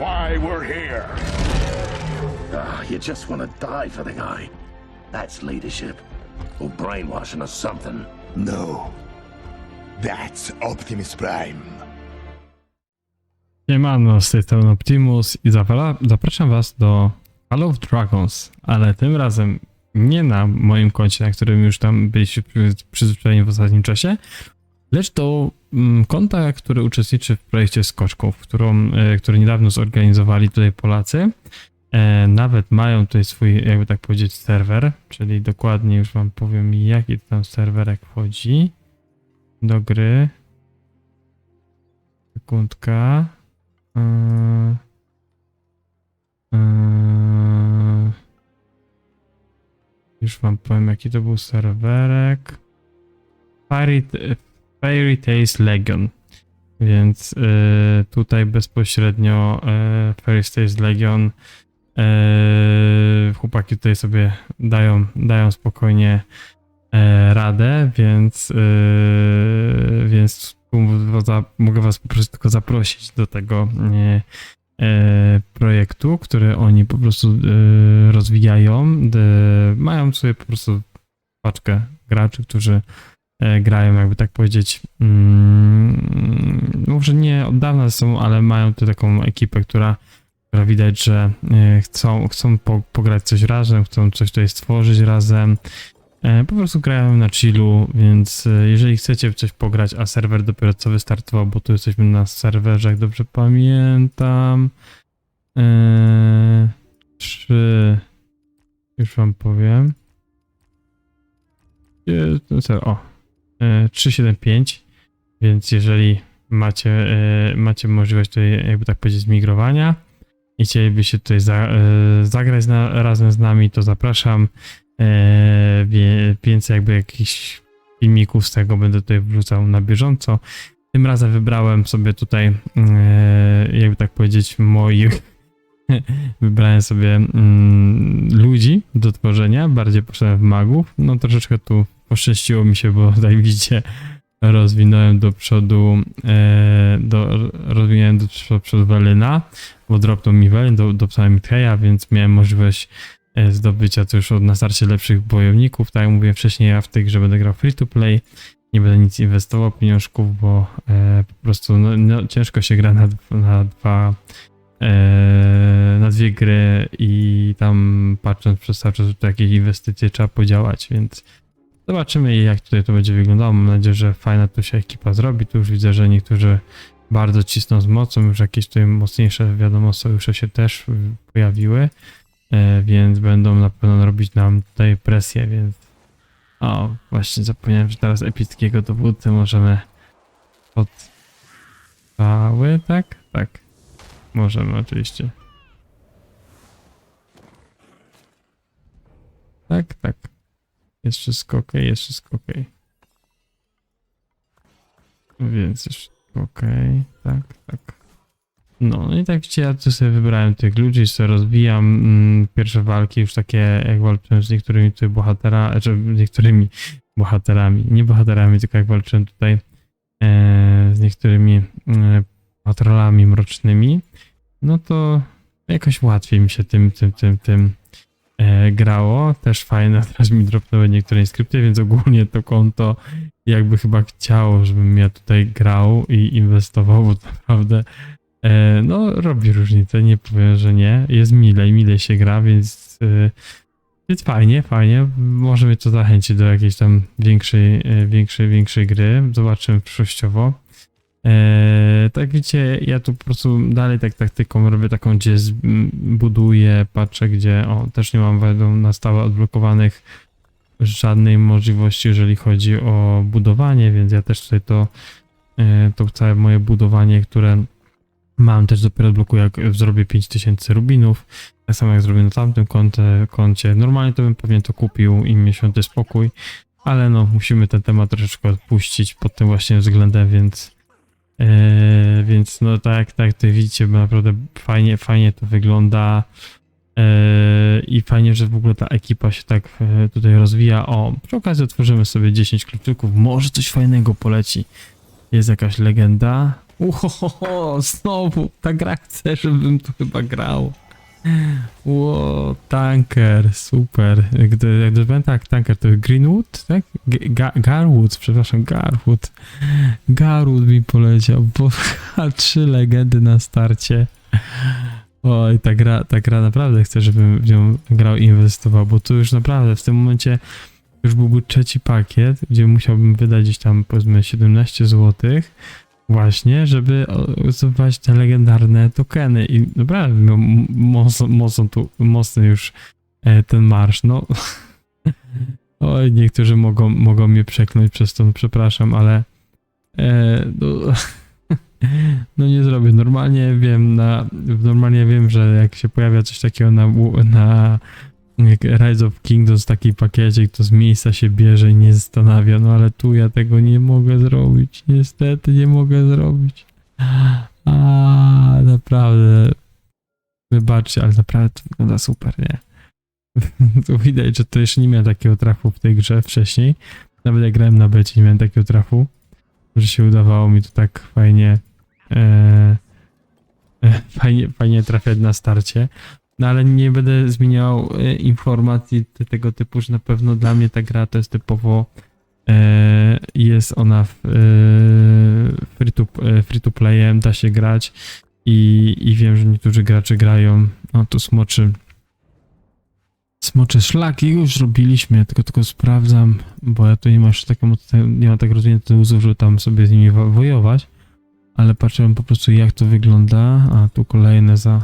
why we're here. Ah, you just want to die for the guy. That's leadership. Or brainwashing or something. No. That's Optimus Prime. Siemano, z tej strony Optimus i zapra- zapraszam was do Call of Dragons, ale tym razem nie na moim koncie, na którym już tam byliście przy- przyzwyczajeni w ostatnim czasie, lecz do mm, konta, który uczestniczy w projekcie Skoczków, którą, e, który niedawno zorganizowali tutaj Polacy. E, nawet mają tutaj swój, jakby tak powiedzieć, serwer, czyli dokładnie już wam powiem, jaki tam serwerek wchodzi do gry. Sekundka. Yy, już wam powiem, jaki to był serwerek. Fairy, Fairy Tales Legion. Więc yy, tutaj bezpośrednio yy, Fairy Tales Legion yy, chłopaki tutaj sobie dają, dają spokojnie e, radę, więc, e, więc mogę was po prostu tylko zaprosić do tego e, projektu, który oni po prostu rozwijają. Mają sobie po prostu paczkę graczy, którzy grają, jakby tak powiedzieć, mm, może nie od dawna są, ale mają tu taką ekipę, która która widać, że e, chcą, chcą po, pograć coś razem, chcą coś tutaj stworzyć razem. E, Po prostu grają na chillu, więc e, jeżeli chcecie coś pograć, a serwer dopiero co wystartował, bo tu jesteśmy na serwerze, jak dobrze pamiętam. E, Trzy. Już wam powiem. E, O. E, 375. Więc jeżeli macie, e, macie możliwość tutaj, jakby tak powiedzieć, zmigrowania i chcielibyście tutaj za, e, zagrać na, razem z nami, to zapraszam. E, więcej jakby jakichś filmików z tego będę tutaj wrzucał na bieżąco. Tym razem wybrałem sobie tutaj, e, jakby tak powiedzieć, moich. Wybrałem sobie mm, ludzi do tworzenia, bardziej poszedłem w magów. No troszeczkę tu poszczęściło mi się, bo tutaj widzicie, rozwinąłem do przodu, e, do, rozwinąłem do przodu, Welina, bo dropnął mi Welin, do, dopisałem Mitheja, więc miałem możliwość e, zdobycia to już od na starcie lepszych bojowników. Tak jak mówiłem wcześniej, ja w tej grze będę grał free to play. Nie będę nic inwestował pieniążków, bo e, po prostu no, no, ciężko się gra na, na dwa na dwie gry i tam patrząc przez cały czas to jakieś inwestycje trzeba podziałać, więc zobaczymy jak tutaj to będzie wyglądało. Mam nadzieję, że fajna tu się ekipa zrobi. Tu już widzę, że niektórzy bardzo cisną z mocą, już jakieś tutaj mocniejsze wiadomo sojusze się też pojawiły. E, więc będą na pewno robić nam tutaj presję, więc o, właśnie zapomniałem, że teraz epickiego dowódcy możemy pod cały, tak? Tak. Możemy oczywiście. Tak, tak. Jest wszystko ok, jest wszystko ok. Więc wszystko ok, tak, tak. No, no i tak widzicie, ja tu sobie wybrałem tych ludzi, sobie rozwijam mm, pierwsze walki, już takie jak walczyłem z niektórymi tutaj bohatera, znaczy niektórymi bohaterami, nie bohaterami, tylko jak walczyłem tutaj e, z niektórymi e, patrolami mrocznymi, no to jakoś łatwiej mi się tym, tym, tym, tym e, grało. Też fajne, teraz mi dropnęły niektóre inskrypcje, więc ogólnie to konto jakby chyba chciało, żebym ja tutaj grał i inwestował, bo naprawdę e, no robi różnicę, nie powiem, że nie. Jest milej, milej się gra, więc e, jest fajnie, fajnie. Może mnie to zachęci do jakiejś tam większej, e, większej, większej gry. Zobaczymy przyszłościowo. Eee, tak widzicie, ja tu po prostu dalej tak taktyką robię taką, gdzie buduję, patrzę, gdzie o, też nie mam wiadomo, na stałe odblokowanych żadnej możliwości, jeżeli chodzi o budowanie, więc ja też tutaj to, e, to całe moje budowanie, które mam też dopiero odblokuję, jak zrobię 5000 rubinów, tak samo jak zrobię na tamtym koncie, koncie. Normalnie to bym pewnie to kupił i święty spokój, ale no, musimy ten temat troszeczkę odpuścić pod tym właśnie względem, więc Eee, więc no tak, tak, tutaj widzicie, naprawdę fajnie, fajnie to wygląda eee, i fajnie, że w ogóle ta ekipa się tak e, tutaj rozwija. O, przy okazji otworzymy sobie 10 kluczyków, może coś fajnego poleci. Jest jakaś legenda, Uhohoho, znowu, ta gra chce, żebym tu chyba grał. Ło, tanker, super. Gdy, jak gdyby tak, tanker to Greenwood, tak? Garwood, przepraszam, Garwood. Garwood mi poleciał, bo trzy legendy na starcie. Oj, ta gra, ta gra naprawdę chcę, żebym w nią grał i inwestował, bo tu już naprawdę w tym momencie już byłby trzeci pakiet, gdzie musiałbym wydać gdzieś tam powiedzmy 17 zł właśnie, żeby o, zdobywać te legendarne tokeny. I naprawdę m- mocno, mocno tu, mocny już e, ten marsz, no. Oj, niektórzy mogą, mogą mnie przekląć przez to, no przepraszam, ale e, no, no nie zrobię, normalnie wiem na, normalnie wiem, że jak się pojawia coś takiego na, na jak Rise of Kingdoms taki pakiecik, to z miejsca się bierze i nie zastanawia, no ale tu ja tego nie mogę zrobić, niestety nie mogę zrobić. A naprawdę, wybaczcie, ale naprawdę to wygląda super, nie? tu widać, że to jeszcze nie miałem takiego trafu w tej grze wcześniej, nawet jak grałem na becie nie miałem takiego trafu, że się udawało mi to tak fajnie e, e, fajnie, fajnie trafiać na starcie. No ale nie będę zmieniał e, informacji te- tego typu, że na pewno dla mnie ta gra to jest typowo e, jest ona e, free, to, free to playem, da się grać i, i wiem, że niektórzy gracze grają, no tu smoczy smocze szlaki już robiliśmy, tylko tylko sprawdzam, bo ja tu nie masz taką nie mam tak rozwinięty uzów, żeby tam sobie z nimi wo- wojować, ale patrzyłem po prostu jak to wygląda, a tu kolejne za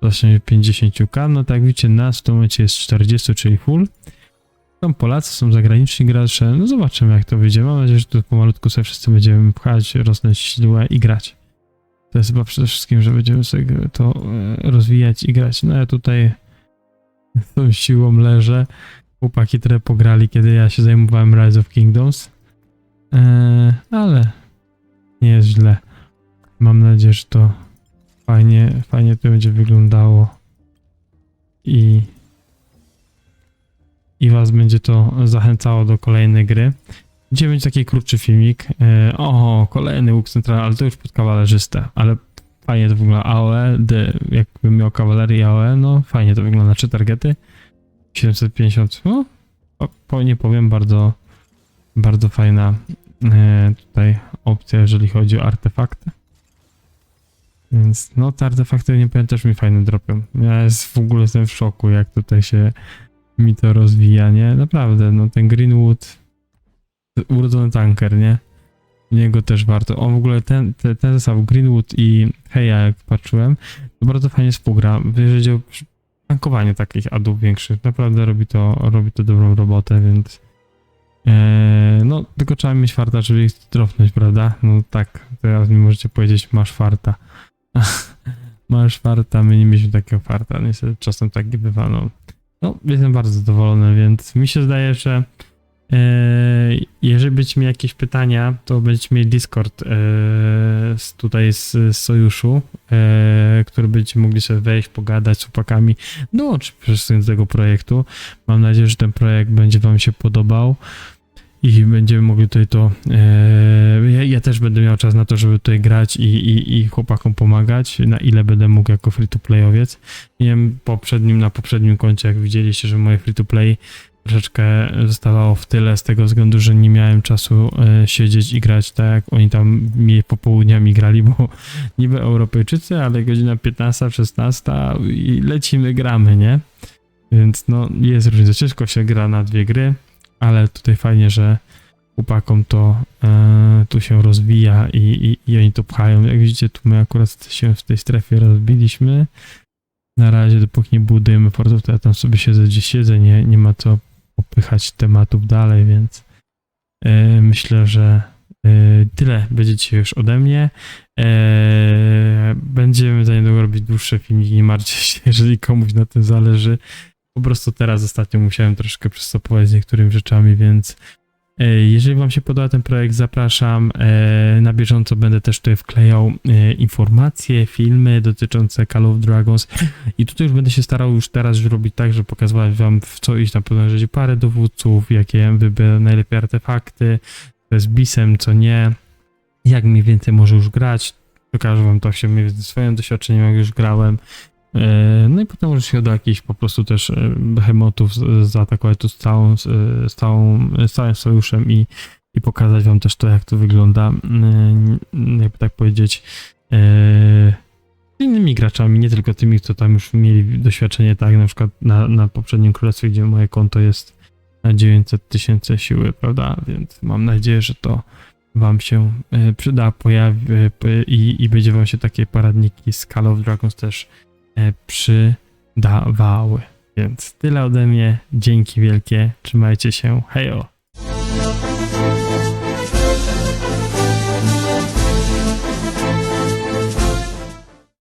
właśnie 50k, no tak widzicie nas w tym momencie jest 40, czyli full. Są Polacy, są zagraniczni gracze, no zobaczymy jak to wyjdzie. Mam nadzieję, że tu pomalutku sobie wszyscy będziemy pchać, rosnąć siłę i grać. To jest chyba przede wszystkim, że będziemy sobie to e, rozwijać i grać. No ja tutaj tą siłą leżę. Chłopaki trochę pograli, kiedy ja się zajmowałem Rise of Kingdoms. Eee, ale nie jest źle. Mam nadzieję, że to fajnie, fajnie to będzie wyglądało i i was będzie to zachęcało do kolejnej gry. Dzisiaj będzie taki krótszy filmik. E, o, kolejny łuk centralny, ale to już pod kawalerzystę, ale fajnie to wygląda. AOE, D, jakbym miał kawalerię AOE, no fajnie to wygląda. Trzy targety, 750, no, po, nie powiem, bardzo, bardzo fajna e, tutaj opcja, jeżeli chodzi o artefakty. Więc no te artefakty nie powiem też mi fajne dropią. Ja jest w ogóle jestem w szoku jak tutaj się mi to rozwija, nie? Naprawdę, no ten Greenwood urodzony tanker, nie? Niego też warto. On w ogóle ten, ten, ten zestaw Greenwood i Heja jak patrzyłem, to bardzo fajnie współgra. Jeżeli tankowanie takich adów większych, naprawdę robi to, robi to dobrą robotę, więc Eee, no, tylko trzeba mieć farta, żeby ich dropnąć, prawda? No tak, teraz mi możecie powiedzieć, masz farta. masz farta, my nie mieliśmy takiego farta, niestety czasem tak nie bywa, no. No, jestem bardzo zadowolony, więc mi się zdaje, że eee, jeżeli będziecie mieli jakieś pytania, to będziecie mieli Discord eee, z, tutaj z, z sojuszu, eee, który będziecie mogli sobie wejść, pogadać z chłopakami, no, przez do tego projektu. Mam nadzieję, że ten projekt będzie wam się podobał i będziemy mogli tutaj to. E, ja, ja też będę miał czas na to, żeby tutaj grać i, i, i chłopakom pomagać, na ile będę mógł jako free to playowiec. Wiem, poprzednim, na poprzednim koncie, jak widzieliście, że moje free to play troszeczkę zostawało w tyle z tego względu, że nie miałem czasu e, siedzieć i grać tak, jak oni tam mi popołudniami grali, bo niby Europejczycy, ale godzina 15, 16 i lecimy, gramy, nie? Więc no, jest różnica. Ciężko się gra na dwie gry, ale tutaj fajnie, że chłopakom to e, tu się rozwija i, i, i oni to pchają. Jak widzicie, tu my akurat się w tej strefie rozbiliśmy. Na razie, dopóki nie budujemy portów, to ja tam sobie siedzę, gdzie siedzę, nie, nie ma co popychać tematów dalej, więc e, myślę, że e, tyle będziecie już ode mnie. E, będziemy za niedługo robić dłuższe filmiki, nie martwcie się, jeżeli komuś na tym zależy. Po prostu teraz ostatnio musiałem troszkę przystopować z niektórymi rzeczami, więc e, jeżeli Wam się podoba ten projekt, zapraszam. E, Na bieżąco będę też tutaj wklejał e, informacje, filmy dotyczące Call of Dragons i tutaj już będę się starał już teraz robić tak, że pokazywać Wam w co iść na pewno rzeczy parę dowódców, jakie wybiorę najlepiej artefakty, to jest bisem, co nie, jak mniej więcej może już grać. przekażę wam to się mniej więcej swoim doświadczeniem, jak już grałem. E, No i potem może się uda jakichś po prostu też e, behemotów zaatakować tu z całą, z, całą, z całym sojuszem i, i pokazać wam też to, jak to wygląda, jakby tak powiedzieć, e, z innymi graczami, nie tylko tymi, co tam już mieli doświadczenie, tak, na przykład na, na poprzednim królestwie, gdzie moje konto jest na 900 tysięcy siły, prawda, więc mam nadzieję, że to wam się przyda, pojawi i, i będzie wam się takie poradniki z Call of Dragons też przydawały. Więc tyle ode mnie, dzięki wielkie, trzymajcie się, hejo!